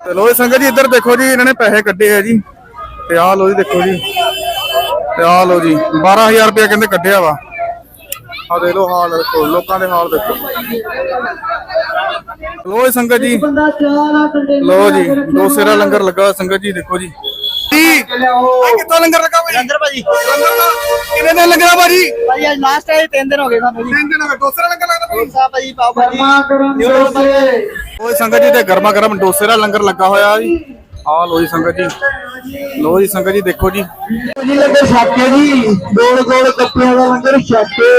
ਤੇ ਲੋ ਸੰਗਤ ਜੀ, ਇੱਧਰ ਦੇਖੋ ਜੀ, ਇਹਨਾਂ ਨੇ ਪੈਸੇ ਕੱਢੇ ਆ ਜੀ। ਤੇ ਆਹ ਲੋ ਜੀ, ਦੇਖੋ ਜੀ। ਤੇ ਆਹ ਲੋ ਜੀ 12000 ਰੁਪਏ ਕਹਿੰਦੇ ਕੱਢਿਆ ਵਾ। ਆ ਦੇ ਲੋ ਹਾਲ ਦੇਖੋ, ਲੋਕਾਂ ਦੇ ਹਾਲ ਦੇਖੋ। ਲੋ ਜੀ ਸੰਗਤ ਜੀ। ਲੋ ਜੀ, ਦੋ ਦਾ ਲੰਗਰ ਲੱਗਾ ਸੰਗਤ ਜੀ, ਦੇਖੋ ਜੀ। ਜੀ ਆ ਕਿੱਥੋਂ ਲੰਗਰ ਲੱਗਾ ਭਾਈ ਲੰਗਰ ਭਾਜੀ। ਲੰਗਰ ਦਾ ਕਿੰਨੇ ਦਿਨ ਲੱਗਣਾ ਭਾਜੀ? ਭਾਜੀ ਅੱਜ ਲਾਸਟ ਹੈ ਤਿੰਨ ਦਿਨ ਹੋ ਗਏ ਸਾਨੂੰ ਜੀ। ਤਿੰਨ ਦਿਨ ਹੋ ਗਏ। ਡੋਸੇ ਦਾ ਲੰਗਰ ਲੱਗਦਾ ਭਾਈ ਸਾ ਭਾਜੀ ਪਾਓ ਭਾਜੀ। ਓਏ ਸੰਗਤ ਜੀ ਤੇ ਗਰਮਾ ਗਰਮ ਡੋਸੇ ਦਾ ਲੰਗਰ ਲੱਗਾ ਹੋਇਆ ਜੀ। ਆਹ ਲੋ ਜੀ ਸੰਗਤ ਜੀ। ਲੋ ਜੀ ਸੰਗਤ ਜੀ ਦੇਖੋ ਜੀ। ਜੀ ਲੰਗਰ ਛਾਕੇ ਜੀ। ਗੋਲ ਗੋਲ ਕੱਪਿਆਂ ਦਾ ਲੰਗਰ ਛਾਕੇ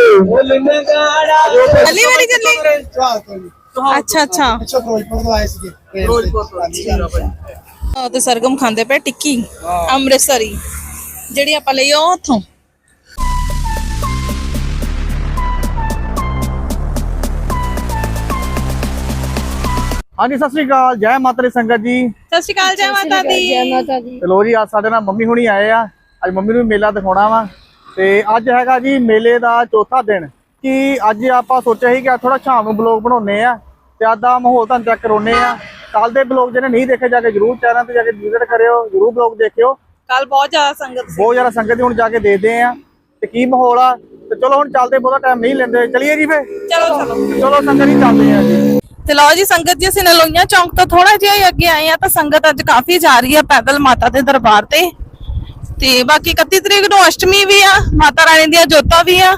ਵਾਰੀ ਚੱਲੀ? ਅੱਛਾ ਅੱਛਾ। ਫਿਰੋਜ਼ਪੁਰ ਤੋਂ ਆਏ ਸੀਗੇ। ਉਹ ਤੇ ਸਰਗਮ ਖਾਂਦੇ ਪਏ ਟਿੱਕੀ ਅੰਮ੍ਰਿਤਸਰੀ ਜਿਹੜੀ ਆਪਾਂ ਲਈ ਉਹ ਉੱਥੋਂ। ਹਾਂਜੀ ਸਤਿ ਸ੍ਰੀ ਅਕਾਲ ਜੈ ਮਾਤਾ ਦੀ ਸੰਗਤ ਜੀ। ਸਤਿ ਸ਼੍ਰੀ ਅਕਾਲ ਜੈ ਮਾਤਾ ਦੀ। ਤੇ ਲੋ ਜੀ ਅੱਜ ਸਾਡੇ ਨਾਲ ਮੰਮੀ ਹੁਣੀ ਆਏ ਆ। ਅੱਜ ਮੰਮੀ ਨੂੰ ਵੀ ਮੇਲਾ ਦਿਖਾਉਣਾ ਵਾ। ਤੇ ਅੱਜ ਹੈਗਾ ਜੀ ਮੇਲੇ ਦਾ ਚੌਥਾ ਦਿਨ। ਕਿ ਅੱਜ ਆਪਾਂ ਸੋਚਿਆ ਸੀ ਕਿ ਥੋੜਾ ਸ਼ਾਮ ਨੂੰ ਬਲੌਗ ਬਣਾਉਨੇ ਆ। ਤੇ ਅੱਜ ਦਾ ਮਾਹੌਲ ਤੁਹਾਨੂੰ ਚੈੱਕ ਕਰਾਉਨੇ ਆ। ਕੱਲ ਦੇ ਬਲੌਗ ਜਿਹਨੇ ਨਹੀਂ ਦੇਖੇ ਜਾ ਕੇ ਜਰੂਰ ਚੈਨਲ ਤੇ ਜਾ ਕੇ ਵਿਜ਼ਿਟ ਕਰਿਓ ਜਰੂਰ ਬਲੌਗ ਦੇਖਿਓ। ਕੱਲ ਬਹੁਤ ਜ਼ਿਆਦਾ ਸੰਗਤ ਸੀ। ਬਹੁਤ ਜ਼ਿਆਦਾ ਸੰਗਤ ਜੀ ਹੁਣ ਜਾ ਕੇ ਦੇਖਦੇ ਆ ਤੇ ਕੀ ਮਾਹੌਲ ਆ? ਤੇ ਚਲੋ ਹੁਣ ਚੱਲਦੇ ਬਹੁਤਾ ਟਾਈਮ ਨਹੀਂ ਲੈਂਦੇ। ਚਲਿਏ ਜੀ ਫੇ ਚਲੋ ਚਲੋ। ਚਲੋ ਸੰਗਤ ਜੀ ਚੱਲਦੇ ਆ ਜੀ। ਤੇ ਲਓ ਜੀ ਸੰਗਤ ਜੀ ਅਸੀਂ ਨਲੋਈਆਂ ਚੌਂਕ ਤੋਂ ਥੋੜਾ ਜਿਹਾ ਹੀ ਅੱਗੇ ਆਏ ਆ ਤਾਂ ਸੰਗਤ ਅੱਜ ਕਾਫੀ ਜਾ ਰਹੀ ਆ ਪੈਦਲ ਮਾਤਾ ਦੇ ਦਰਬਾਰ ਤੇ। ਤੇ ਬਾਕੀ 31 ਤਰੀਕ ਨੂੰ ਅਸ਼ਟਮੀ ਵੀ ਆ ਮਾਤਾ ਰਾਣੀ ਦੀਆਂ ਜੋਤਾਂ ਵੀ ਆ।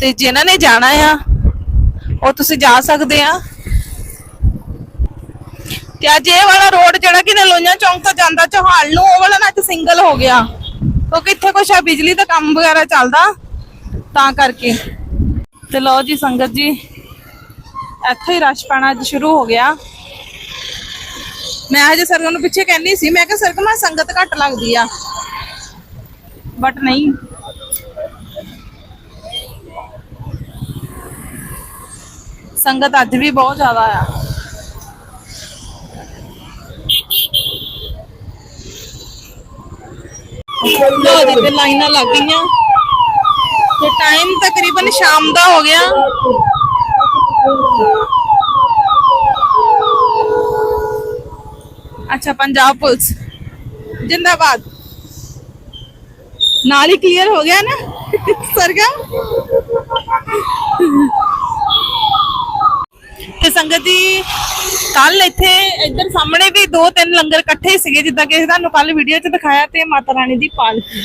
ਤੇ ਜਿਨ੍ਹਾਂ ਨੇ ਜਾਣਾ ਆ ਉਹ ਤੁਸੀਂ ਜਾ ਸਕਦੇ ਆ। ਤੇ ਅੱਜ ਇਹ ਵਾਲਾ ਰੋਡ ਜਿਹੜਾ ਕਿ ਨਲੋਈਆਂ ਚੌਂਕ ਤੋਂ ਜਾਂਦਾ ਚੌਹਾਲ ਨੂੰ, ਉਹ ਵਾਲਾ ਨਾ ਅੱਜ ਸਿੰਗਲ ਹੋ ਗਿਆ। ਕਿਉਂਕਿ ਇੱਥੇ ਕੁਛ ਆ, ਬਿਜਲੀ ਦਾ ਕੰਮ ਵਗੈਰਾ ਚੱਲਦਾ, ਤਾਂ ਕਰਕੇ। ਤੇ ਲਓ ਜੀ ਸੰਗਤ ਜੀ, ਇੱਥੇ ਹੀ ਰਸ਼ ਪੈਣਾ ਅੱਜ ਸ਼ੁਰੂ ਹੋ ਗਿਆ। ਮੈਂ ਹਜੇ ਸਰਗਮ ਨੂੰ ਪਿੱਛੇ ਕਹਿੰਦੀ ਸੀ, ਮੈਂ ਕਿਹਾ ਸਰਗਮ ਆ ਸੰਗਤ ਘੱਟ ਲੱਗਦੀ ਆ। ਬਟ ਨਹੀਂ। ਸੰਗਤ ਅੱਜ ਵੀ ਬਹੁਤ ਜ਼ਿਆਦਾ ਆ। ਲੋ ਤੇ ਲਾਈਨਾਂ ਲੱਗ ਗਈਆਂ ਤੇ ਟਾਈਮ ਤਕਰੀਬਨ ਸ਼ਾਮ ਦਾ ਹੋ ਗਿਆ। ਅੱਛਾ, ਪੰਜਾਬ ਪੁਲਿਸ। ਜਿੰਦਾਬਾਦ। ਨਾਲ ਹੀ ਕਲੀਅਰ ਹੋ ਗਿਆ ਨਾ? ਸਰਗਮ ਤੇ ਸੰਗਤ ਜੀ ਕੱਲ ਇੱਥੇ ਇੱਧਰ ਸਾਹਮਣੇ ਵੀ ਦੋ ਤਿੰਨ ਲੰਗਰ ਇਕੱਠੇ ਸੀਗੇ, ਜਿੱਦਾਂ ਕਿ ਤੁਹਾਨੂੰ ਕੱਲ ਵੀਡੀਓ 'ਚ ਦਿਖਾਇਆ ਤੇ ਮਾਤਾ ਰਾਣੀ ਦੀ ਪਾਲਕੀ।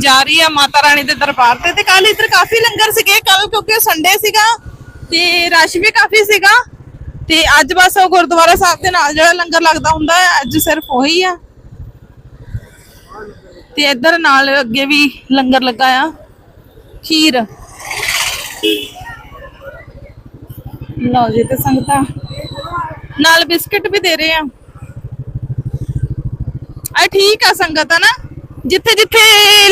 ਜਾ ਰਹੀ ਆ ਮਾਤਾ ਰਾਣੀ ਦੇ ਦਰਬਾਰ ਤੇ ਤੇ ਕੱਲ ਇੱਧਰ ਕਾਫੀ ਲੰਗਰ ਸੀਗੇ ਕੱਲ ਕਿਉਂਕਿ ਸੰਡੇ ਸੀਗਾ ਤੇ ਰਸ਼ ਵੀ ਕਾਫੀ ਸੀਗਾ ਤੇ ਅੱਜ ਬਸ ਉਹ ਗੁਰਦੁਆਰਾ ਸਾਹਿਬ ਦੇ ਨਾਲ ਜਿਹੜਾ ਲੰਗਰ ਲੱਗਦਾ ਹੁੰਦਾ ਹੈ ਅੱਜ ਸਿਰਫ ਉਹੀ ਆ। ਤੇ ਇੱਧਰ ਨਾਲ ਅੱਗੇ ਵੀ ਲੰਗਰ ਲੱਗਾ ਆ, ਖੀਰ। ਲਓ ਜੀ ਤੇ ਸੰਗਤਾਂ, ਨਾਲ ਬਿਸਕਟ ਵੀ ਦੇ ਰਹੇ ਆ। ਆ ਠੀਕ ਆ ਸੰਗਤ ਆ ਨਾ ਜਿੱਥੇ ਜਿੱਥੇ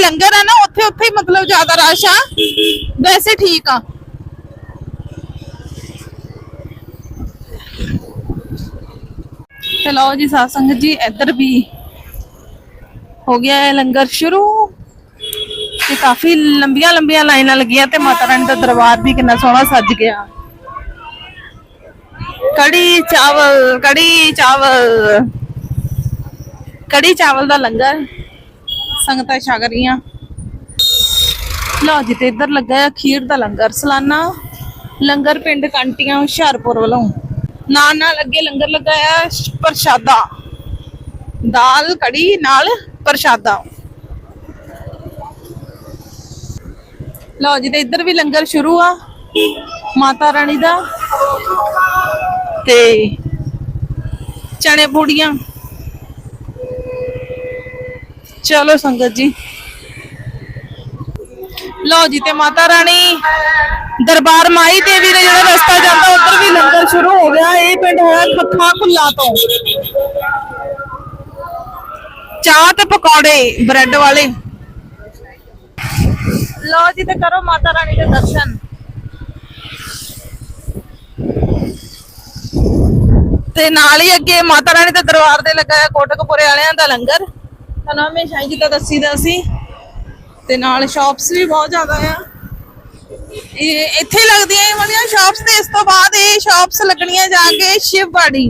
ਲੰਗਰ ਆ ਨਾ, ਉੱਥੇ ਉੱਥੇ ਹੀ ਮਤਲਬ ਜ਼ਿਆਦਾ ਰਸ਼ ਆ। ਵੈਸੇ ਠੀਕ ਆ। ਤੇ ਲਓ ਜੀ, ਸਾਧ ਸੰਗਤ ਜੀ, ਇੱਧਰ ਵੀ ਹੋ ਗਿਆ ਹੈ ਲੰਗਰ ਸ਼ੁਰੂ। ਤੇ ਕਾਫੀ ਲੰਬੀਆਂ ਲੰਬੀਆਂ ਲਾਈਨਾਂ ਲੱਗੀਆਂ ਤੇ ਮਾਤਾ ਰਾਣੀ ਦਾ ਦਰਬਾਰ ਵੀ ਕਿੰਨਾ ਸੋਹਣਾ ਸੱਜ ਗਿਆ। ਕੜੀ ਚਾਵਲ ਕੜੀ ਚਾਵਲ। ਕੜੀ ਚਾਵਲ ਦਾ ਲੰਗਰ। ਸੰਗਤਾਂ ਛਕ ਰਹੀਆਂ। ਲਓ ਜੀ ਤੇ ਇੱਧਰ ਲੱਗਾ ਹੈ ਖੀਰ ਦਾ ਲੰਗਰ। ਸਲਾਨਾ, ਲੰਗਰ ਪਿੰਡ ਕੰਟੀਆਂ, ਹੁਸ਼ਿਆਰਪੁਰ ਵੱਲੋਂ। ਨਾਲ ਨਾਲ ਅੱਗੇ ਲੰਗਰ ਲੱਗਾ ਹੈ ਪ੍ਰਸ਼ਾਦਾ। ਦਾਲ, ਕੜੀ ਨਾਲ ਪ੍ਰਸ਼ਾਦਾ। ਲਓ ਜੀ ਤੇ ਇੱਧਰ ਵੀ ਲੰਗਰ ਸ਼ੁਰੂ ਆ। ਮਾਤਾ ਰਾਣੀ ਦਾ। ਤੇ ਚਣੇ ਪੂੜੀਆਂ। ਚਲੋ ਸੰਗਤ ਜੀ। ਲਓ ਜੀ ਤੇ ਮਾਤਾ ਰਾਣੀ, ਦਰਬਾਰ ਮਾਈ ਦੇਵੀ ਦਾ ਜਿਹੜਾ ਰਸਤਾ ਜਾਂਦਾ, ਉੱਧਰ ਵੀ ਲੰਗਰ ਸ਼ੁਰੂ ਹੋ ਗਿਆ। ਇਹ ਪਿੰਡ ਹੈ ਖੱਖਾ ਖੁੱਲਾ ਤੋਂ। ਚਾਹ ਤੇ ਪਕੌੜੇ, ਬ੍ਰੈਡ ਵਾਲੇ। ਲਓ ਜੀ ਤੇ ਕਰੋ ਮਾਤਾ ਰਾਣੀ ਦੇ ਦਰਸ਼ਨ। ਤੇ ਨਾਲ ਹੀ ਅੱਗੇ ਮਾਤਾ ਰਾਣੀ ਦੇ ਦਰਬਾਰ ਦੇ ਲੱਗਾ ਹੈ ਕੋਟਕਪੁਰੇ ਵਾਲਿਆਂ ਦਾ ਲੰਗਰ। ਤੁਹਾਨੂੰ ਹਮੇਸ਼ਾ ਹੀ ਜਿੱਦਾਂ ਦੱਸੀਦਾ ਸੀ। ਤੇ ਨਾਲ ਸ਼ਾਪਸ ਵੀ ਬਹੁਤ ਜ਼ਿਆਦਾ ਆ। ਇਹ ਇੱਥੇ ਲੱਗਦੀਆਂ ਇਹ ਵਾਲੀਆਂ ਸ਼ਾਪਸ ਤੇ ਇਸ ਤੋਂ ਬਾਅਦ ਇਹ ਸ਼ਾਪਸ ਲੱਗਣੀਆਂ ਜਾ ਕੇ ਸ਼ਿਵਵਾੜੀ।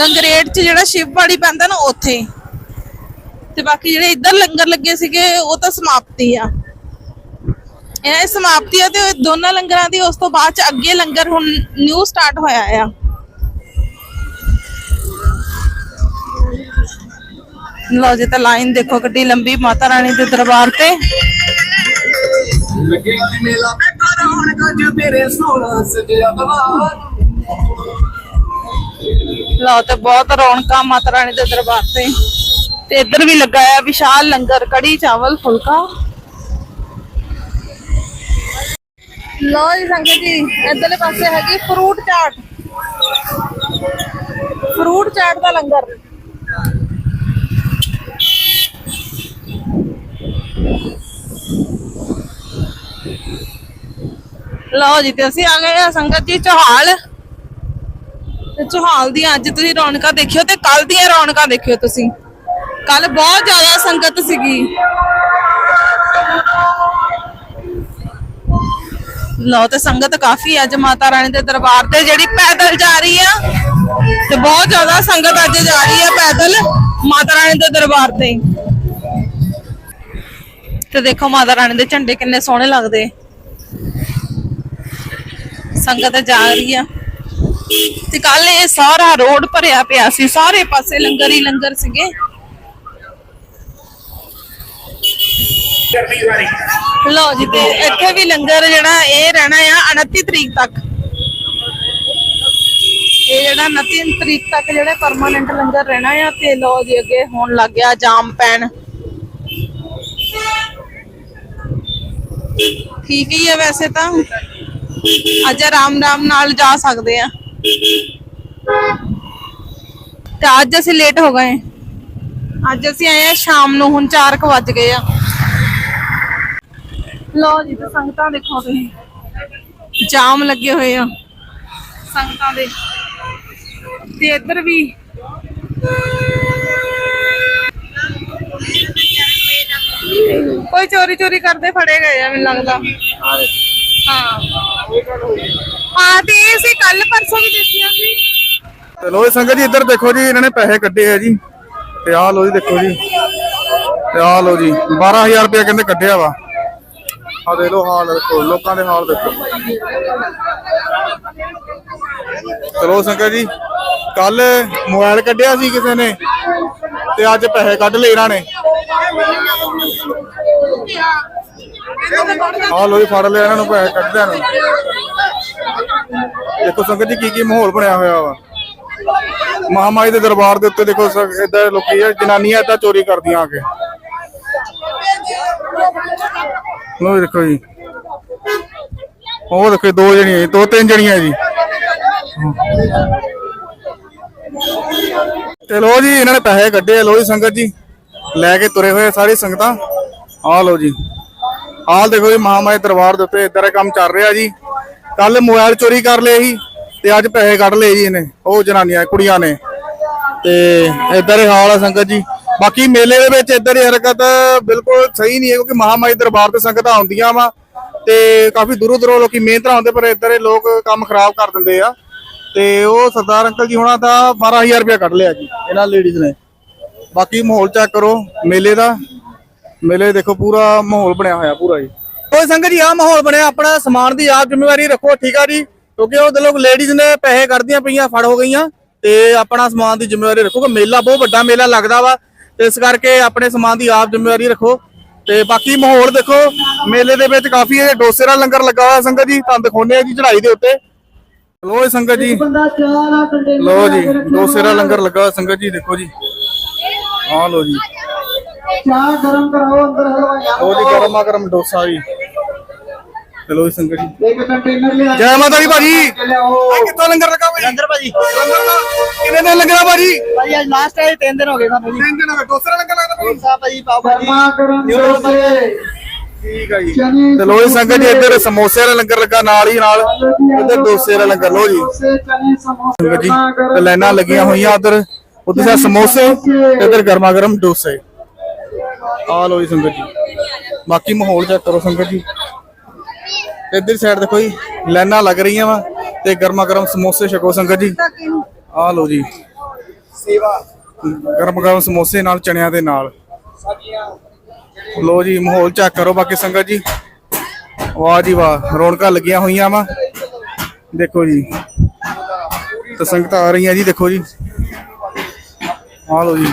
ਗੰਗਰੇਟ 'ਚ ਜਿਹੜਾ ਸ਼ਿਵਵਾੜੀ ਪੈਂਦਾ ਨਾ ਉੱਥੇ। ਤੇ ਬਾਕੀ ਜਿਹੜੇ ਇੱਧਰ ਲੰਗਰ ਲੱਗੇ ਸੀਗੇ, ਉਹ ਤਾਂ ਸਮਾਪਤੀ ਆ। ਇਹ ਸਮਾਪਤੀ ਆ ਤੇ ਦੋਨਾਂ ਲੰਗਰਾਂ ਦੀ ਉਸ ਤੋਂ ਬਾਅਦ ਚ ਅੱਗੇ ਲੰਗਰ ਹੁਣ ਨਿਊ ਸਟਾਰਟ ਹੋਇਆ ਆ। ਲੋ ਜੀ ਤਾਂ ਲਾਈਨ ਦੇਖੋ ਕਿੱਡੀ ਲੰਬੀ ਮਾਤਾ ਰਾਣੀ ਦੇ ਦਰਬਾਰ ਤੇ। ਲੱਗੇ ਮੇਲਾ। ਮੈਂ ਕਰਾਉਣ ਕੁਝ ਮੇਰੇ ਸੋਹਣਾ ਸਜਿਆ ਬਵਾ ਲੋ ਤੇ ਬਹੁਤ ਰੌਣਕਾਂ ਮਾਤਾ ਰਾਣੀ ਦੇ ਦਰਬਾਰ ਤੇ। ਤੇ ਇੱਧਰ ਵੀ ਲੱਗਾ ਆ ਵਿਸ਼ਾਲ ਲੰਗਰ ਕੜੀ ਚਾਵਲ ਫੁਲਕਾ। ਲੋ ਜੀ ਸੰਗਤ ਜੀ ਇੱਧਰਲੇ ਪਾਸੇ ਹੈਗੀ ਫਰੂਟ ਚਾਟ। ਫਰੂਟ ਚਾਟ ਦਾ ਲੰਗਰ। ਲਓ ਜੀ ਤੇ ਅਸੀਂ ਆ ਗਏ ਆ ਸੰਗਤ ਜੀ ਚੌਹਾਲ। ਤੇ ਚੌਹਾਲ ਦੀਆਂ ਅੱਜ ਤੁਸੀਂ ਰੌਣਕਾਂ ਦੇਖਿਓ ਤੇ ਕੱਲ ਦੀਆਂ ਰੌਣਕਾਂ ਦੇਖਿਓ ਤੁਸੀਂ। ਕੱਲ ਬਹੁਤ ਜ਼ਿਆਦਾ ਸੰਗਤ ਸੀਗੀ। ਲਓ ਤੇ ਸੰਗਤ ਕਾਫੀ ਅੱਜ ਮਾਤਾ ਰਾਣੀ ਦੇ ਦਰਬਾਰ ਤੇ ਜਿਹੜੀ ਪੈਦਲ ਜਾ ਰਹੀ ਆ। ਤੇ ਬਹੁਤ ਜ਼ਿਆਦਾ ਸੰਗਤ ਅੱਜ ਜਾ ਰਹੀ ਆ ਪੈਦਲ ਮਾਤਾ ਰਾਣੀ ਦੇ ਦਰਬਾਰ ਤੇ। ਤੇ ਦੇਖੋ ਮਾਤਾ ਰਾਣੀ ਦੇ ਝੰਡੇ ਕਿੰਨੇ ਸੋਹਣੇ ਲੱਗਦੇ। ਸੰਗਤ ਜਾ ਰਹੀ ਆ। ਤੇ ਕੱਲ ਇਹ ਸਾਰਾ ਰੋਡ ਭਰਿਆ ਪਿਆ ਸੀ। ਸਾਰੇ ਪਾਸੇ ਲੰਗਰ ਹੀ ਲੰਗਰ ਸੀਗੇ। ਲਓ ਜੀ, ਤੇ ਇੱਥੇ ਵੀ ਲੰਗਰ ਜਿਹੜਾ ਇਹ ਰਹਿਣਾ ਆ 29 ਤਰੀਕ ਤੱਕ। ਇਹ ਜਿਹੜਾ 29 ਤਰੀਕ ਤੱਕ ਜਿਹੜਾ ਪਰਮਾਨੈਂਟ ਲੰਗਰ ਰਹਿਣਾ ਆ, ਤੇ ਲੋ ਜੀ, ਅੱਗੇ ਹੋਣ ਲੱਗ ਗਿਆ ਜਾਮ ਪੈਣ। ਠੀਕ ਹੀ ਆ ਵੈਸੇ ਤਾਂ। ਅੱਜ ਆਰਾਮ ਆਰਾਮ ਨਾਲ ਜਾ ਸਕਦੇ ਆ। ਤੇ ਅੱਜ ਅਸੀਂ ਲੇਟ ਹੋ ਗਏ। ਅੱਜ ਅਸੀਂ ਆਏ ਆ ਸ਼ਾਮ ਨੂੰ ਹੁਣ 4 ਕੁ ਵੱਜ ਗਏ ਆ। ਲਓ ਜੀ ਤੇ ਸੰਗਤਾਂ ਦੇਖੋ ਤੁਸੀਂ। ਜਾਮ ਲੱਗੇ ਹੋਏ ਆ। ਸੰਗਤਾਂ ਦੇ। ਤੇ ਇੱਧਰ ਵੀ ਕੋਈ ਚੋਰੀ ਚੋਰੀ ਕਰਦੇ ਫੜੇ ਗਏ ਆ ਮੈਨੂੰ ਲੱਗਦਾ। ਹਾਂ। ਹਾਂ, ਤੇ ਇਹ ਸੀ ਕੱਲ ਪਰਸੋਂ ਵੀ ਦੇਖਿਆ ਸੀ ਤੇ ਲੋ ਜੀ, ਸੰਗਤ ਜੀ, ਇੱਧਰ ਦੇਖੋ ਜੀ, ਇਹਨਾਂ ਨੇ ਪੈਸੇ ਕੱਢੇ ਆ ਜੀ। ਤੇ ਆਹ ਲੋ ਜੀ, ਦੇਖੋ ਜੀ। ਤੇ ਆਹ ਲੋ ਜੀ 12000 ਰੁਪਏ ਕਹਿੰਦੇ ਕੱਢਿਆ ਵਾ। ਆ ਦੇ ਲੋ ਹਾਲ ਦੇਖੋ, ਲੋਕਾਂ ਦੇ ਹਾਲ ਦੇਖੋ। ਚਲੋ ਸੰਗਤ ਜੀ ਕੱਲ ਮੋਬਾਈਲ ਕੱਢਿਆ ਸੀ ਕਿਸੇ ਨੇ, ਤੇ ਅੱਜ ਪੈਸੇ ਕੱਢ ਲਏ ਇਹਨਾਂ ਨੇ। ਆਹ ਲੋ ਫੜ ਲਿਆ ਇਹਨਾਂ ਨੂੰ ਪੈਸੇ ਕੱਢਦਿਆਂ ਨੂੰ ਦੇਖੋ ਸੰਗਤ ਜੀ ਕੀ ਕੀ ਮਾਹੌਲ ਬਣਿਆ ਹੋਇਆ ਵਾ। ਮਹਾਮਾਈ ਦੇ ਦਰਬਾਰ ਦੇ ਉੱਤੇ ਦੇਖੋ ਇਦਾਂ ਲੋਕੀ ਜਨਾਨੀਆਂ ਇਦਾਂ ਚੋਰੀ ਕਰਦੀਆਂ ਆ ਕੇ। ਲੋ ਦੇਖੋ ਜੀ। ਉਹ ਦੇਖੋ ਦੋ ਜਣੀਆਂ ਜੀ, ਦੋ ਤਿੰਨ ਜਣੀਆਂ ਜੀ। ਤੇ ਲੋ ਜੀ ਇਹਨਾਂ ਨੇ ਪੈਸੇ ਕੱਢੇ ਆ। ਲੋ ਜੀ ਸੰਗਤ ਜੀ ਲੈ ਕੇ ਤੁਰੇ ਹੋਏ ਸਾਰੀ ਸੰਗਤਾਂ। ਆਹ ਲੋ ਜੀ। ਹਾਲ ਦੇਖੋ ਜੀ ਮਹਾਮਾਈ ਦਰਬਾਰ ਦੇ ਉੱਤੇ ਇਦਾਂ ਦਾ ਕੰਮ ਚੱਲ ਰਿਹਾ ਜੀ। ਕੱਲ ਮੋਬਾਈਲ ਚੋਰੀ ਕਰ ਲਏ ਸੀ ਤੇ ਅੱਜ ਪੈਸੇ ਕੱਢ ਲਏ ਜੀ ਇਹਨੇ, ਉਹ ਜਨਾਨੀਆਂ, ਕੁੜੀਆਂ ਨੇ। ਤੇ ਇਦਾਂ ਦੇ ਹਾਲ ਆ ਸੰਗਤ ਜੀ। ਬਾਕੀ ਮੇਲੇ ਦੇ ਵਿੱਚ ਇਦਾਂ ਦੀ ਹਰਕਤ ਬਿਲਕੁਲ ਸਹੀ ਨਹੀਂ ਹੈ, ਕਿਉਂਕਿ ਮਹਾਮਾਈ ਦਰਬਾਰ ਤੇ ਸੰਗਤਾਂ ਆਉਂਦੀਆਂ ਵਾ ਤੇ ਕਾਫੀ ਦੂਰੋਂ ਦੂਰੋਂ ਲੋਕੀ ਮਿਹਨਤ ਆਉਂਦੇ, ਪਰ ਇਦਾਂ ਦੇ ਲੋਕ ਕੰਮ ਖਰਾਬ ਕਰ ਦਿੰਦੇ ਆ। ਤੇ ਉਹ ਸਰਦਾਰ ਅੰਕਲ ਜੀ ਹੁਣਾਂ ਦਾ 12000 ਰੁਪਇਆ ਕੱਢ ਲਿਆ ਜੀ, ਇਹਨਾਂ ਲੇਡੀਜ਼ ਨੇ। ਬਾਕੀ ਮਾਹੌਲ ਚੈੱਕ ਕਰੋ ਮੇਲੇ ਦਾ। ਮੇਲੇ ਦੇਖੋ ਪੂਰਾ ਮਾਹੌਲ ਬਣਿਆ ਹੋਇਆ, ਪੂਰਾ ਜੀ। ਓਏ ਸੰਗਤ ਜੀ ਆ ਮਾਹੌਲ ਬਣਿਆ, ਆਪਣਾ ਸਮਾਨ ਦੀ ਆਪ ਜ਼ਿੰਮੇਵਾਰੀ ਰੱਖੋ, ਠੀਕ ਆ ਜੀ? ਕਿਉਂਕਿ ਉਹ ਲੋਕ ਲੇਡੀਜ਼ ਨੇ ਪੈਸੇ ਕੱਢਦੀਆਂ ਪਈਆਂ, ਫੜ ਹੋ ਗਈਆਂ, ਤੇ ਆਪਣਾ ਸਮਾਨ ਦੀ ਜ਼ਿੰਮੇਵਾਰੀ ਰੱਖੋ ਕਿ ਮੇਲਾ ਬਹੁਤ ਵੱਡਾ ਮੇਲਾ ਲੱਗਦਾ ਵਾ ਇਸ ਕਰਕੇ ਆਪਣੇ ਸਮਾਨ ਦੀ ਆਪ ਜ਼ਿੰਮੇਵਾਰੀ ਰੱਖੋ। ਤੇ ਬਾਕੀ ਮਾਹੌਲ ਦੇਖੋ, ਮੇਲੇ ਦੇ ਵਿੱਚ ਕਾਫੀ ਇਹ ਡੋਸੇ ਦਾ ਲੰਗਰ ਲੱਗਾ ਹੋਇਆ ਸੰਗਤ ਜੀ, ਤੁਹਾਨੂੰ ਦਿਖਾਉਂਦੇ ਆ ਜੀ ਚੜ੍ਹਾਈ ਦੇ ਉੱਤੇ। ਲੋ ਜੀ ਸੰਗਤ ਜੀ। ਲੋ ਜੀ, ਡੋਸੇ ਦਾ ਲੰਗਰ ਲੱਗਾ ਹੋਇਆ ਸੰਗਤ ਜੀ, ਦੇਖੋ ਜੀ। ਆਹ ਲੋ ਜੀ। ਚਾਹ ਗਰਮ ਕਰਾਓ ਅੰਦਰ ਹਲਵਾਈਆਂ ਲੋ ਜੀ ਗਰਮਾ ਗਰਮ ਡੋਸਾ ਜੀ ਚਲੋ ਜੀ ਸੰਗਤ ਜੀ। ਇੱਕ ਕੰਟੇਨਰ ਲਿਆ ਜੈ ਮਾਤਾ ਦੀ ਭਾਜੀ। ਆ ਕਿੱਥੋਂ ਲੰਗਰ ਲੱਗਾ ਭਾਜੀ? ਲੰਗਰ ਭਾਜੀ। ਲੰਗਰ ਦਾ। ਕਿੰਨੇ ਦਿਨ ਲੱਗਣਾ ਭਾਜੀ? ਭਾਈ ਅੱਜ ਲਾਸਟ ਹੈ 3 ਦਿਨ ਹੋ ਗਏ ਸਾਨੂੰ ਜੀ। ਤਿੰਨ ਦਿਨ ਹੋ ਗਏ। ਡੋਸੇ ਦਾ ਲੰਗਰ ਲੱਗਦਾ ਭਾਜੀ? ਸਾਹਿਬ ਭਾਜੀ ਪਾਓ ਭਾਜੀ। ਗਰਮਾ ਗਰਮ ਡੋਸੇ। ਠੀਕ ਆ ਜੀ। ਤੇ ਲੋ ਜੀ ਸੰਗਤ ਜੀ ਇੱਧਰ ਸਮੋਸੇ ਦਾ ਲੰਗਰ ਲੱਗਾ ਨਾਲ ਹੀ ਨਾਲ। ਇੱਧਰ ਡੋਸੇ ਦਾ ਲੰਗਰ ਲੋ ਜੀ। ਸੰਗਤ ਜੀ ਤੇ ਲਾਈਨਾਂ ਲੱਗੀਆਂ ਹੋਈਆਂ ਉਧਰ। ਉਧਰ ਸਮੋਸੇ ਤੇ ਇੱਧਰ ਗਰਮਾ ਗਰਮ ਡੋਸੇ। ਆ ਲੋ ਜੀ ਸੰਗਤ ਜੀ। ਬਾਕੀ ਮਾਹੌਲ ਚੈੱਕ ਕਰੋ ਸੰਗਤ ਜੀ। ਇੱਧਰ ਸਾਈਡ ਦੇਖੋ ਜੀ ਲਾਈਨਾਂ ਲੱਗ ਰਹੀਆਂ ਵਾ ਤੇ ਗਰਮਾ ਗਰਮ ਸਮੋਸੇ ਛਕੋ ਸੰਗਤ ਜੀ। ਆਹ ਲਓ ਜੀ। ਸੇਵਾ। ਗਰਮ ਗਰਮ ਸਮੋਸੇ ਨਾਲ ਚਣਿਆਂ ਦੇ ਨਾਲ। ਲੋ ਜੀ ਮਾਹੌਲ ਚੈੱਕ ਕਰੋ ਬਾਕੀ ਸੰਗਤ ਜੀ। ਵਾਹ ਜੀ ਵਾਹ ਰੌਣਕਾਂ ਲੱਗੀਆਂ ਹੋਈਆਂ ਵਾ। ਦੇਖੋ ਜੀ। ਤੇ ਸੰਗਤਾਂ ਆ ਰਹੀਆਂ ਜੀ ਦੇਖੋ ਜੀ। ਆ ਲੋ ਜੀ।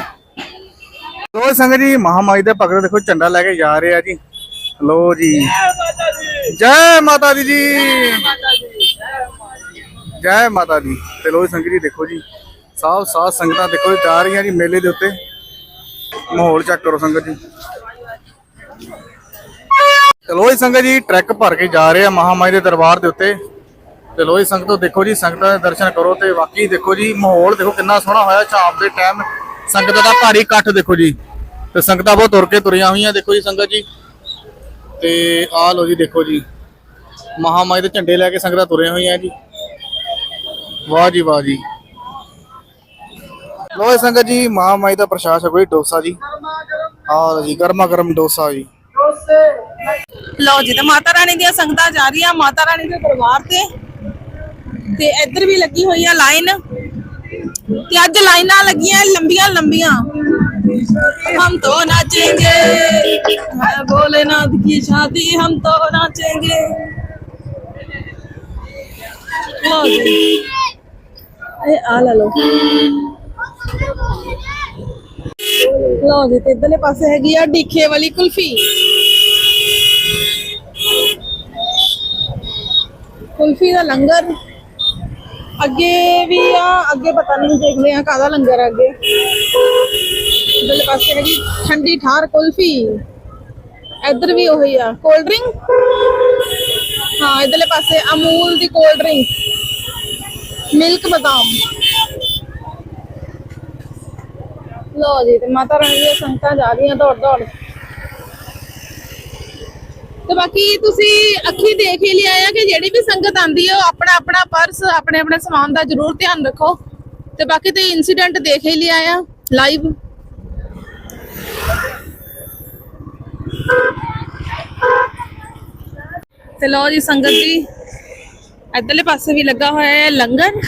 ਲੋ ਸੰਗਤ ਜੀ ਮਹਾਮਾਈ ਦੇ ਭਗਤ ਦੇਖੋ, ਝੰਡਾ ਲੈ ਕੇ ਜਾ ਰਿਹਾ ਜੀ। ਲੋ ਜੀ। ਜੈ ਮਾਤਾ ਦੀ ਜੀ। ਜੈ ਮਾਤਾ ਦੀ। ਤੇ ਲੋ ਸੰਗਤ ਜੀ, ਦੇਖੋ ਜੀ। ਸਾਫ਼ ਸਾਫ਼ ਸੰਗਤਾਂ ਦੇਖੋ ਜੀ, ਜਾ ਰਹੀਆਂ ਜੀ ਮੇਲੇ ਦੇ ਉੱਤੇ। ਮਾਹੌਲ ਚੈੱਕ ਕਰੋ ਸੰਗਤ ਜੀ। ਚਲੋ ਜੀ ਸੰਗਤ ਜੀ, ਟਰੈਕ ਭਰ ਕੇ ਜਾ ਰਹੇ ਆ ਮਹਾਮਾਈ ਦੇ ਦਰਬਾਰ ਦੇ ਉੱਤੇ। ਤੇ ਜੀ ਸੰਗਤੋ, ਦੇਖੋ ਜੀ, ਸੰਗਤਾਂ ਦੇ ਦਰਸ਼ਨ ਕਰੋ ਤੇ ਵਾਕਈ ਦੇਖੋ ਜੀ, ਮਾਹੌਲ ਦੇਖੋ ਕਿੰਨਾ ਸੋਹਣਾ ਹੋਇਆ। ਸ਼ਾਮ ਦੇ ਟਾਈਮ ਸੰਗਤਾਂ ਦਾ ਭਾਰੀ ਇਕੱਠ ਦੇਖੋ ਜੀ। ਤੇ ਸੰਗਤਾਂ ਬਹੁਤ ਤੁਰ ਕੇ ਤੁਰੀਆਂ ਹੋਈਆਂ, ਦੇਖੋ ਜੀ ਸੰਗਤ ਜੀ। ਤੇ ਆਹ ਲੋ ਜੀ, ਦੇਖੋ ਜੀ। ਮਹਾਮਾਈ ਦੇ ਝੰਡੇ ਲੈ ਕੇ ਸੰਗਤਾਂ ਤੁਰੀਆਂ ਹੋਈਆਂ ਜੀ। ਵਾਹ ਜੀ ਵਾਹ ਜੀ। ਲੋ ਸੰਗਤ ਜੀ ਮਹਾਮਾਈ ਦਾ ਪ੍ਰਸ਼ਾਦ ਕੋਈ ਡੋਸਾ ਜੀ। ਆਹ ਜੀ ਗਰਮਾ ਗਰਮ ਡੋਸਾ ਜੀ। ਲਓ ਜੀ, ਤੇ ਮਾਤਾ ਰਾਣੀ ਦੀਆਂ ਸੰਗਤਾਂ ਜਾ ਰਹੀਆਂ, ਮਾਤਾ ਰਾਣੀ ਦੇ ਦਰਬਾਰ ਤੇ। ਤੇ ਇੱਧਰ ਵੀ ਲੱਗੀ ਹੋਈ ਆ ਲਾਈਨ। ਤੇ ਅੱਜ ਲਾਈਨਾਂ ਲੱਗੀਆਂ ਲੰਬੀਆਂ ਲੰਬੀਆਂ हम तो नाचेंगे है भोलेनाथ की शादी हम तो नाचेंगे लो जी ए आ ला लो ਲਓ ਜੀ ਤੇ ਇਧਰਲੇ ਪਾਸੇ ਹੈਗੀ ਆ ਡੀਖੇ ਵਾਲੀ ਕੁਲਫੀ ਕੁਲਫੀ ਦਾ ਲੰਗਰ ਅੱਗੇ ਵੀ ਆ ਅੱਗੇ ਪਤਾ ਨਹੀਂ ਦੇਖਦੇ ਆ ਕਾਹਦਾ ਲੰਗਰ ਆ ਅੱਗੇ ਇਧਰਲੇ ਪਾਸੇ ਹੈਗੀ ਠੰਡੀ ਠਾਰ, ਕੁਲਫੀ। ਇੱਧਰ ਵੀ ਉਹੀ ਆ ਕੋਲਡ ਡਰਿੰਕ ਹਾਂ, ਇਧਰਲੇ ਪਾਸੇ ਅਮੂਲ ਦੀ ਕੋਲਡ ਡਰਿੰਕ ਮਿਲਕ ਬਦਾਮ। ਲੋ ਜੀ, ਤੇ ਮਾਤਾ ਰਾਣੀ ਦੀਆਂ ਸੰਗਤਾਂ ਜਾ ਰਹੀਆਂ ਦੌੜ ਦੌੜ। ਤੇ ਬਾਕੀ ਤੁਸੀਂ ਅੱਖੀ ਦੇਖ ਹੀ ਲਿਆ ਆ ਕਿ ਜਿਹੜੀ ਵੀ ਸੰਗਤ ਆਂਦੀ ਹੈ ਉਹ ਆਪਣਾ ਆਪਣਾ ਪਰਸ, ਆਪਣੇ ਆਪਣੇ ਸਮਾਨ ਦਾ ਜ਼ਰੂਰ ਧਿਆਨ ਰੱਖੋ। ਤੇ ਬਾਕੀ ਤੇ ਇਨਸੀਡੈਂਟ ਦੇਖ ਹੀ ਲਿਆ ਆ ਲਾਈਵ ਤੇ ਲੋ ਜੀ ਸੰਗਤ ਜੀ ਇੱਧਰਲੇ ਪਾਸੇ ਵੀ ਲੱਗਾ ਹੋਇਆ ਹੈ ਲੰਗਰ।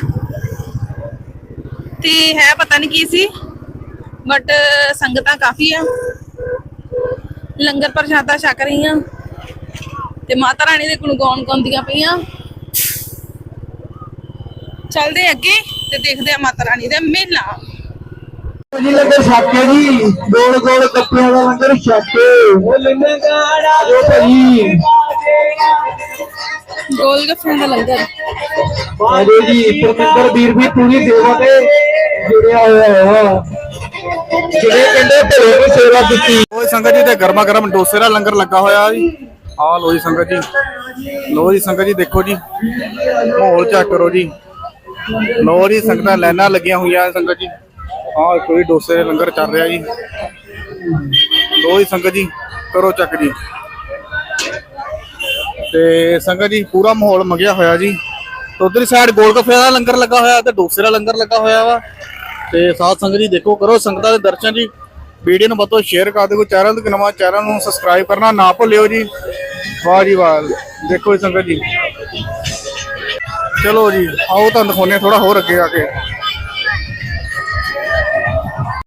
ਤੇ ਹੈ ਪਤਾ ਨਹੀਂ ਕੀ ਸੀ ਬਟ ਸੰਗਤਾਂ ਕਾਫੀ ਆ। ਲੰਗਰ ਪ੍ਰਸ਼ਾਦਾ ਛਕ ਰਹੀਆਂ। ਤੇ ਮਾਤਾ ਰਾਣੀ ਦੇ ਗੁਣ ਗਾਉਣ ਗਾਉਂਦੀਆਂ ਪਈਆਂ। ਚੱਲਦੇ ਅੱਗੇ ਤੇ ਦੇਖਦੇ ਆ ਮਾਤਾ ਰਾਣੀ ਦਾ ਮੇਲਾ। ਜੀ ਲੰਗਰ ਛਾਕੇ ਜੀ ਗੋਲ ਗੋਲ ਕੱਪਿਆਂ ਦਾ ਲੰਗਰ ਛਾਕੇ ਉਹ ਲੰਗਰ ਆਜੋ ਭਾਜੀ ਗੋਲ ਗੱਫਿਆਂ ਦਾ ਲੰਗਰ ਆਜੋ ਜੀ ਪਰਮਿੰਦਰ ਵੀਰ ਵੀ ਪੂਰੀ ਸੇਵਾ ਤੇ ਜੁੜਿਆ ਹੋਇਆ ਹੈ। ਜਿਹੜੇ ਕਹਿੰਦੇ ਭਲੇ ਦੀ ਸੇਵਾ ਕੀਤੀ। ਓਏ ਸੰਗਤ ਜੀ ਤੇ ਗਰਮਾ ਗਰਮ ਡੋਸੇ ਦਾ ਲੰਗਰ ਲੱਗਾ ਹੋਇਆ ਜੀ। ਆਹ ਲੋ ਜੀ ਸੰਗਤ ਜੀ। ਲੋ ਜੀ ਸੰਗਤ ਜੀ ਦੇਖੋ ਜੀ। ਮਾਹੌਲ ਚੈੱਕ ਕਰੋ ਜੀ। ਲੋ ਜੀ ਸੰਗਤਾਂ ਲਾਈਨਾਂ ਲੱਗੀਆਂ ਹੋਈਆਂ ਸੰਗਤ ਜੀ। ਆਹ ਕੋਈ ਡੋਸੇ ਦਾ ਲੰਗਰ ਚੱਲ ਰਿਹਾ ਜੀ। ਲੋ ਜੀ ਸੰਗਤ ਜੀ ਕਰੋ ਚੱਕ ਜੀ। ਤੇ ਸੰਗਤ ਜੀ, ਪੂਰਾ ਮਾਹੌਲ ਮੰਗਿਆ ਹੋਇਆ ਜੀ। ਤੇ ਸਾਈਡ ਗੋਲ ਦਾ ਲੰਗਰ ਲੱਗਾ ਹੋਇਆ ਤੇ ਡੋਸੇ ਦਾ ਲੰਗਰ ਲੱਗਾ ਹੋਇਆ ਵਾ। ਤੇ ਸਾਥ ਸੰਗਤ ਜੀ, ਦੇਖੋ, ਕਰੋ ਸੰਗਤਾਂ ਦੇ ਦਰਸ਼ਨ ਜੀ। ਵੀਡੀਓ ਨੂੰ ਬਤੋ ਸ਼ੇਅਰ ਕਰ ਦਿਓ ਚੈਨਲ ਤੇ ਨਵਾਂ ਚੈਨਲ ਨੂੰ ਸਬਸਕ੍ਰਾਈਬ ਕਰਨਾ ਨਾ ਭੁੱਲਿਓ ਜੀ। ਵਾਹ ਜੀ ਵਾਹ, ਦੇਖੋ ਜੀ ਸੰਗਤ ਜੀ। ਚਲੋ ਜੀ, ਆਓ ਤੁਹਾਨੂੰ ਦਿਖਾਉਂਦੇ ਥੋੜਾ ਹੋਰ ਅੱਗੇ ਆ ਕੇ।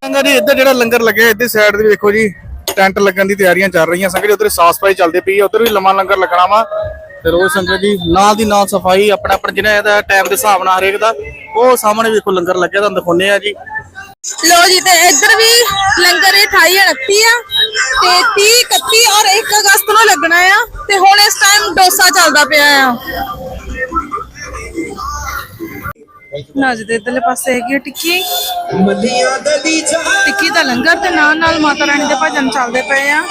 ਸੰਗਤ ਜੀ, ਇੱਧਰ ਜਿਹੜਾ ਲੰਗਰ ਲੱਗਿਆ, ਇੱਧਰ ਸਾਈਡ ਤੇ ਦੇਖੋ ਜੀ। ਟੈਂਟ ਲੱਗਣ ਦੀ ਤਿਆਰੀਆਂ ਚੱਲ ਰਹੀਆਂ, ਸੰਗਤ ਜੀ, ਉਧਰ ਸਾਫ਼ ਸਫ਼ਾਈ ਚੱਲਦੀ ਪਈ ਹੈ, ਉਧਰ ਵੀ ਲੰਮਾ ਲੰਗਰ ਲੱਗਣਾ ਵਾ। ਤੇ ਰੋਜ਼ ਸੰਗਤ ਜੀ, ਨਾਲ ਦੀ ਨਾਲ ਸਫ਼ਾਈ, ਆਪਣਾ ਆਪਣਾ ਜਿਹਨਾਂ ਇਹਦਾ ਟਾਈਮ ਦੇ ਹਿਸਾਬ ਨਾਲ ਹਰੇਕ ਦਾ, ਉਹ ਸਾਹਮਣੇ ਵੇਖੋ ਲੰਗਰ ਲੱਗਿਆ, ਤੁਹਾਨੂੰ ਦਿਖਾਉਂਦੇ ਆ ਜੀ। ਲੋ ਜੀ, ਤੇ ਇੱਧਰ ਵੀ ਲੰਗਰ ਇਹ 28 29 ਆ, ਤੇ 30 31 ਔਰ 1 ਅਗਸਤ ਨੂੰ ਲੱਗਣਾ ਆ, ਤੇ ਹੁਣ ਇਸ ਟਾਈਮ ਡੋਸਾ ਚੱਲਦਾ ਪਿਆ ਆ। ਨਾ ਜੀ ਤੇ ਇੱਧਰਲੇ ਪਾਸੇ ਹੈਗੀ ਆ ਟਿੱਕੀ। ਟਿੱਕੀ ਦਾ ਲੰਗਰ ਤੇ ਨਾਲ ਨਾਲ ਮਾਤਾ ਰਾਣੀ ਦੇ ਭਜਨ ਚੱਲਦੇ ਪਏ ਆ।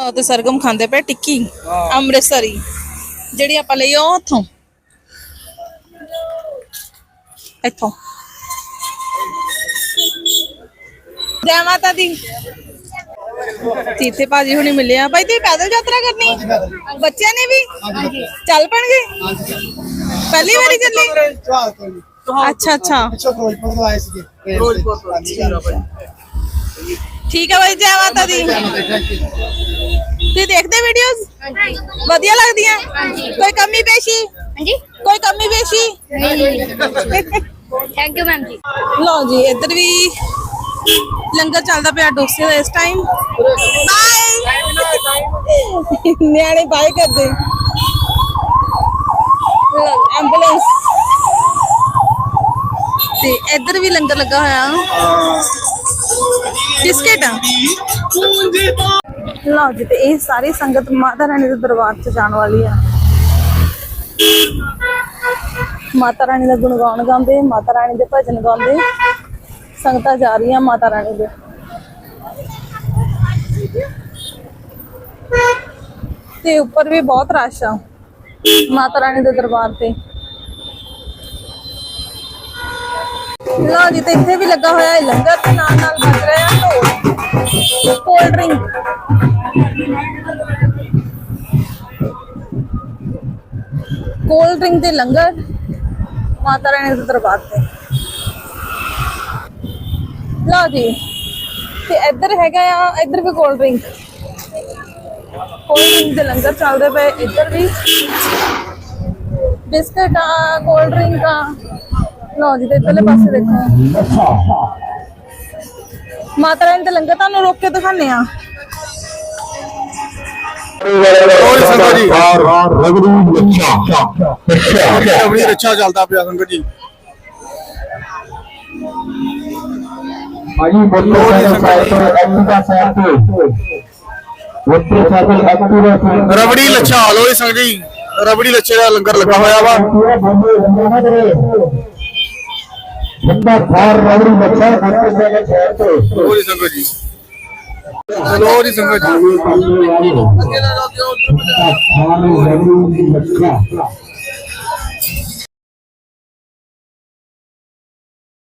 ਉਹ ਤੇ ਸਰਗਮ ਖਾਂਦੇ ਪਏ ਟਿੱਕੀ ਅੰਮ੍ਰਿਤਸਰੀ ਜਿਹੜੀ ਆਪਾਂ ਲਈ ਉਹ ਉੱਥੋਂ। ਇੱਥੋਂ। ਜੈ ਮਾਤਾ ਦੀ। ਤੇ ਇੱਥੇ ਭਾਜੀ ਹੁਣੀ ਮਿਲੇ ਆ। ਭਾਈ ਤੇ ਪੈਦਲ ਯਾਤਰਾ ਕਰਨੀ? ਬੱਚਿਆਂ ਨੇ ਵੀ? ਚੱਲ ਪਣਗੇ? ਪਹਿਲੀ ਵਾਰੀ ਚੱਲੇ? ਅੱਛਾ ਅੱਛਾ। ਠੀਕ ਹੈ ਭਾਈ ਜੈ ਮਾਤਾ ਦੀ। ਤੁਸੀਂ ਦੇਖਦੇ ਵੀਡੀਓਜ਼ ਵਧੀਆ ਲੱਗਦੀਆਂ? ਕੋਈ ਕਮੀ ਪੇਸ਼ੀ? ਹਾਂਜੀ? ਕੋਈ ਕਮੀ ਪੇਸ਼ੀ? ਥੈਂਕ ਯੂ ਮੈਮ ਜੀ। ਲਓ ਜੀ ਇੱਧਰ ਵੀ ਲੰਗਰ ਚੱਲਦਾ ਪਿਆ ਡੋਸੇ ਦਾ ਇਸ ਟਾਈਮ ਬਾਏ ਨਿਆਣੇ ਬਾਏ ਕਰਦੇ। ਐਂਬੂਲੈਂਸ ਤੇ ਇੱਧਰ ਵੀ ਲੰਗਰ ਲੱਗਾ ਹੋਇਆ। ਬਿਸਕਿਟ। ਲਓ ਜੀ ਤੇ ਇਹ ਸਾਰੀ ਸੰਗਤ ਮਾਤਾ ਰਾਣੀ ਦੇ ਦਰਬਾਰ 'ਚ ਜਾਣ ਵਾਲੀ ਆ। ਮਾਤਾ ਰਾਣੀ ਦਾ ਗੁਣਗਾਨ ਗਾਉਂਦੇ ਮਾਤਾ ਰਾਣੀ ਦੇ ਭਜਨ ਗਾਉਂਦੇ ਸੰਗਤਾਂ ਜਾ ਰਹੀਆਂ ਮਾਤਾ ਰਾਣੀ ਦੇ ਤੇ ਉੱਪਰ ਵੀ ਬਹੁਤ ਰਸ਼ ਆ ਮਾਤਾ ਰਾਣੀ ਦੇ ਦਰਬਾਰ ਤੇ ਲਓ ਜੀ ਤੇ ਇੱਥੇ ਵੀ ਲੱਗਾ ਹੋਇਆ ਹੈ ਲੰਗਰ ਤੇ ਨਾਲ ਨਾਲ ਵੱਜ ਰਿਹਾ ਢੋਲ ਕੋਲਡ ਡਰਿੰਕ ਕੋਲਡ ਡਰਿੰਕ ਤੇ ਲੰਗਰ ਮਾਤਾ ਰਾਣੀ ਦੇ ਦਰਬਾਰ ਤੇ। ਲਓ ਜੀ, ਤੇ ਇੱਧਰ ਹੈਗਾ ਆ, ਇੱਧਰ ਵੀ ਕੋਲਡ ਡਰਿੰਕ। ਕੋਲਡ ਡਰਿੰਕ ਦੇ ਲੰਗਰ ਚੱਲਦੇ ਪਏ ਇੱਧਰ ਵੀ। ਬਿਸਕਟ ਆ, ਕੋਲਡ ਡਰਿੰਕ ਆ। ਲਓ ਜੀ, ਤੇ ਇੱਧਰਲੇ ਪਾਸੇ ਦੇਖੋ। ਮਾਤਾ ਰਾਣੀ ਦੇ ਲੰਗਰ ਤੁਹਾਨੂੰ ਰੋਕ ਕੇ ਦਿਖਾਣੇ ਆ। ਓਏ ਸੰਗਤ ਜੀ। ਬੜੀ ਅੱਛਾ ਚੱਲਦਾ ਪਿਆ ਸੰਗਤ ਜੀ। ਭਾਜੀ ਬੋਲੋ ਸਾਹਿਬ ਤੋਂ ਐਕਟਿਵਾ ਸਾਹਿਬ ਤੋਂ। ਉੱਤੇ ਸਾਈਕਲ ਐਕਟਿਵਾ ਰਬੜੀ ਲੱਛਾ ਲੋ ਜੀ ਸੰਗਤ ਜੀ। ਰਬੜੀ ਲੱਛੇ ਦਾ ਲੰਗਰ ਲੱਗਾ ਹੋਇਆ ਵਾ। ਬੰਦਾ ਖਾਰ ਰਗੜੂ ਬੱਚਾ ਉੱਤੇ ਸਾਈਕਲ ਸਾਹਿਬ ਤੋਂ। ਲੋ ਜੀ ਸੰਗਤ ਜੀ। ਲੋ ਜੀ ਸੰਗਤ ਜੀ।